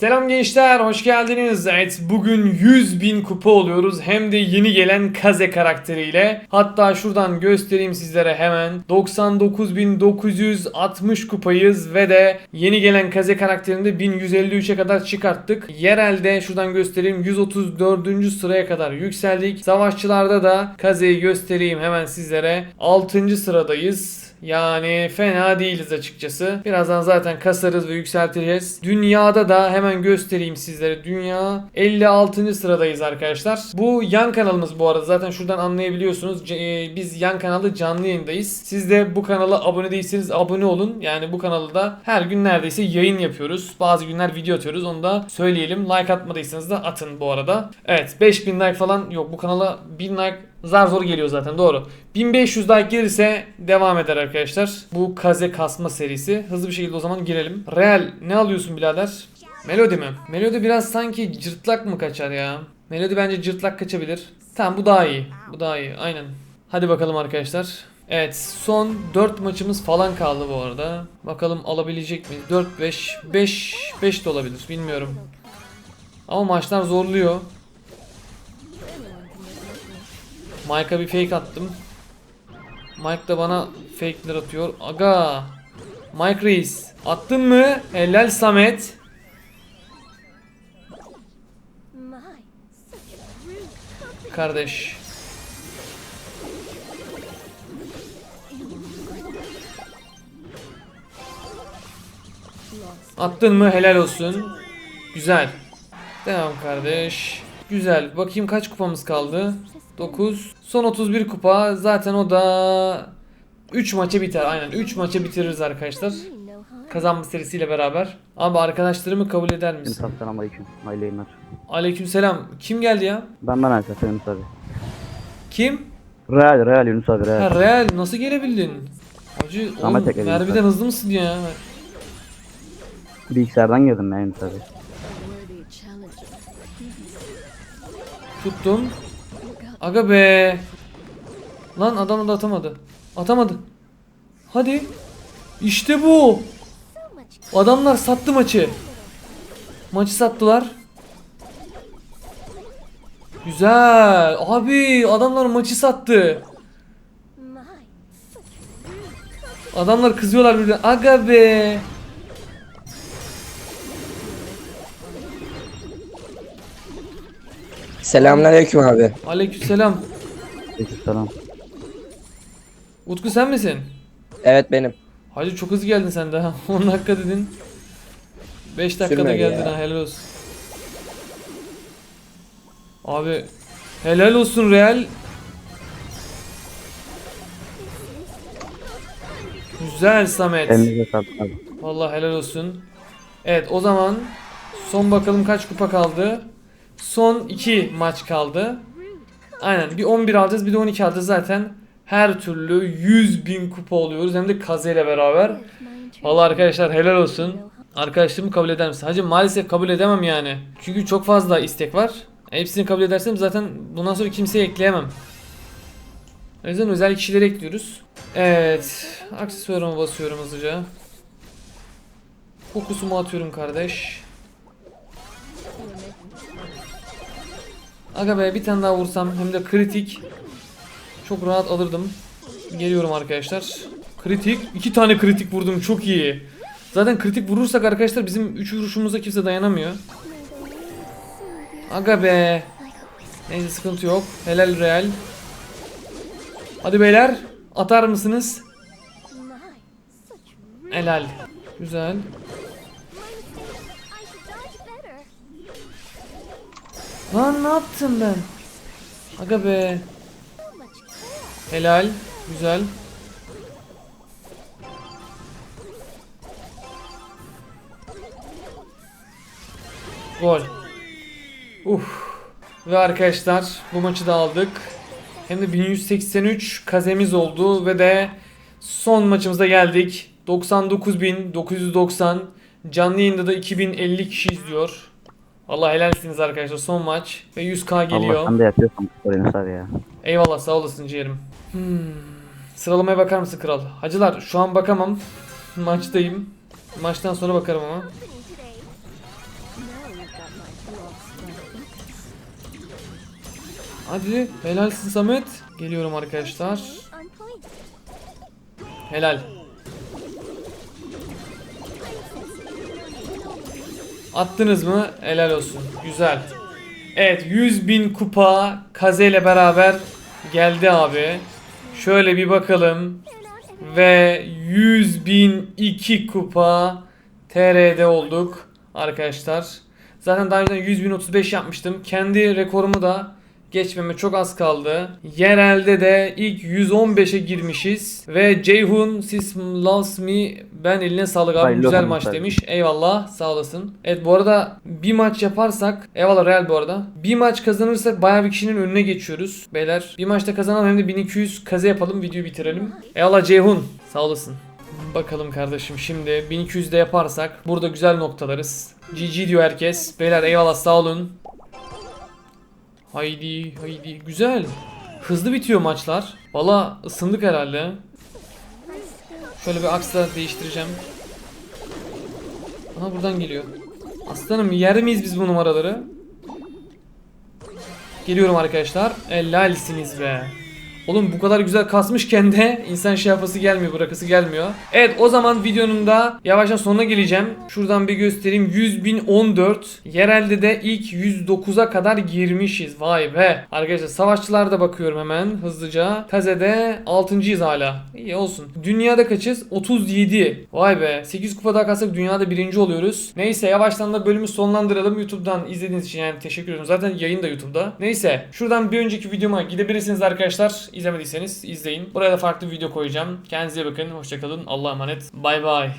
Selam gençler, hoş geldiniz. Evet, bugün 100 bin kupa oluyoruz. Hem de yeni gelen Kaze karakteriyle. Hatta şuradan göstereyim sizlere hemen. 99.960 kupayız ve de yeni gelen Kaze karakterini de 1153'e kadar çıkarttık. Yerelde şuradan göstereyim 134. sıraya kadar yükseldik. Savaşçılarda da Kaze'yi göstereyim hemen sizlere. 6. sıradayız. Yani fena değiliz açıkçası. Birazdan zaten kasarız ve yükselteceğiz. Dünyada da hemen göstereyim sizlere. Dünya 56. sıradayız arkadaşlar. Bu yan kanalımız bu arada. Zaten şuradan anlayabiliyorsunuz. C- e, biz yan kanalda canlı yayındayız. Siz de bu kanala abone değilseniz abone olun. Yani bu kanalda da her gün neredeyse yayın yapıyoruz. Bazı günler video atıyoruz. Onu da söyleyelim. Like atmadıysanız da atın bu arada. Evet 5000 like falan yok. Bu kanala 1000 like Zar zor geliyor zaten doğru. 1500 like gelirse devam eder arkadaşlar. Bu kaze kasma serisi. Hızlı bir şekilde o zaman girelim. Real ne alıyorsun birader? Melodi mi? Melodi biraz sanki cırtlak mı kaçar ya? Melodi bence cırtlak kaçabilir. Tamam bu daha iyi. Bu daha iyi aynen. Hadi bakalım arkadaşlar. Evet son 4 maçımız falan kaldı bu arada. Bakalım alabilecek miyiz? 4 5 5 5 de olabilir bilmiyorum. Ama maçlar zorluyor. Mike'a bir fake attım. Mike da bana fake'ler atıyor. Aga. Mike Reis. Attın mı? Helal Samet. Kardeş. Attın mı? Helal olsun. Güzel. Devam kardeş. Güzel. Bakayım kaç kupamız kaldı? 9. Son 31 kupa. Zaten o da 3 maça biter. Aynen 3 maça bitiririz arkadaşlar. Kazanma serisiyle beraber. Abi arkadaşlarımı kabul eder misin? Yunus abi selam aleyküm. Hayırlı yayınlar. Aleykümselam. Kim geldi ya? Ben ben Alper Yunus abi. Kim? Real Real Yunus abi Real. Ha Real nasıl gelebildin? Hacı oğlum tekrar Merve'den insan. hızlı mısın ya? Bilgisayardan girdim ben Yunus abi. Tuttum. Aga be. Lan adam da atamadı. Atamadı. Hadi. İşte bu. Adamlar sattı maçı. Maçı sattılar. Güzel. Abi adamlar maçı sattı. Adamlar kızıyorlar birbirine. Aga be. Selamünaleyküm abi. Aleykümselam. Aleykümselam. Utku sen misin? Evet benim. Hacı çok hızlı geldin sen de ha. 10 dakika dedin. 5 dakikada Sürmedi geldin ya. ha helal olsun. Abi helal olsun Real. Güzel Samet. Elinize sağlık abi. Vallahi helal olsun. Evet o zaman son bakalım kaç kupa kaldı. Son 2 maç kaldı. Aynen bir 11 alacağız bir de 12 alacağız zaten. Her türlü 100 bin kupa oluyoruz hem de Kaze ile beraber. Vallahi arkadaşlar helal olsun. Arkadaşlığımı kabul eder misin? Hacı maalesef kabul edemem yani. Çünkü çok fazla istek var. Hepsini kabul edersem zaten bundan sonra kimseye ekleyemem. O yüzden özel kişileri ekliyoruz. Evet. Aksesuarıma basıyorum hızlıca. Fokusumu atıyorum kardeş. Aga be bir tane daha vursam hem de kritik. Çok rahat alırdım. Geliyorum arkadaşlar. Kritik. iki tane kritik vurdum çok iyi. Zaten kritik vurursak arkadaşlar bizim 3 vuruşumuza kimse dayanamıyor. Aga be. Neyse sıkıntı yok. Helal real. Hadi beyler. Atar mısınız? Helal. Güzel. Lan ne yaptım ben? Aga be. Helal. Güzel. Gol. Uf. Ve arkadaşlar bu maçı da aldık. Hem de 1183 kazemiz oldu ve de son maçımıza geldik. 99.990 canlı yayında da 2050 kişi izliyor. Allah helalsiniz arkadaşlar son maç ve 100k geliyor. Allah sen de yapıyorsun bu Yunus abi ya. Eyvallah sağ olasın ciğerim. Hmm. Sıralamaya bakar mısın kral? Hacılar şu an bakamam. Maçtayım. Maçtan sonra bakarım ama. Hadi helalsin Samet. Geliyorum arkadaşlar. Helal. Attınız mı? Helal olsun. Güzel. Evet 100 bin kupa Kaze ile beraber geldi abi. Şöyle bir bakalım. Ve 100 bin 2 kupa TR'de olduk arkadaşlar. Zaten daha önceden 100 bin 35 yapmıştım. Kendi rekorumu da geçmeme çok az kaldı. Yerelde de ilk 115'e girmişiz. Ve Ceyhun Sis Loves Me ben eline sağlık abi Hayırlı güzel olsun maç demiş. Eyvallah sağ olasın. Evet bu arada bir maç yaparsak eyvallah Real bu arada. Bir maç kazanırsak bayağı bir kişinin önüne geçiyoruz. Beyler bir maçta kazanalım hem de 1200 kaze yapalım videoyu bitirelim. Eyvallah Ceyhun sağ olasın. Bakalım kardeşim şimdi 1200'de yaparsak burada güzel noktalarız. GG diyor herkes. Beyler eyvallah sağ olun. Haydi haydi güzel. Hızlı bitiyor maçlar. Valla ısındık herhalde. Şöyle bir aksla değiştireceğim. Aha buradan geliyor. Aslanım yer miyiz biz bu numaraları? Geliyorum arkadaşlar. Helalsiniz be. Oğlum bu kadar güzel kasmışken de insan şey yapası gelmiyor, bırakası gelmiyor. Evet o zaman videonun da yavaştan sonuna geleceğim. Şuradan bir göstereyim. 100.014. Yerelde de ilk 109'a kadar girmişiz. Vay be. Arkadaşlar savaşçılarda bakıyorum hemen hızlıca. Kaze'de 6.yız hala. İyi olsun. Dünyada kaçız? 37. Vay be. 8 kupa daha kalsak dünyada birinci oluyoruz. Neyse yavaştan da bölümü sonlandıralım. YouTube'dan izlediğiniz için yani teşekkür ederim. Zaten yayın da YouTube'da. Neyse şuradan bir önceki videoma gidebilirsiniz arkadaşlar. İzlemediyseniz izleyin. Buraya da farklı video koyacağım. Kendinize bakın. Hoşçakalın. Allah'a emanet. Bay bay.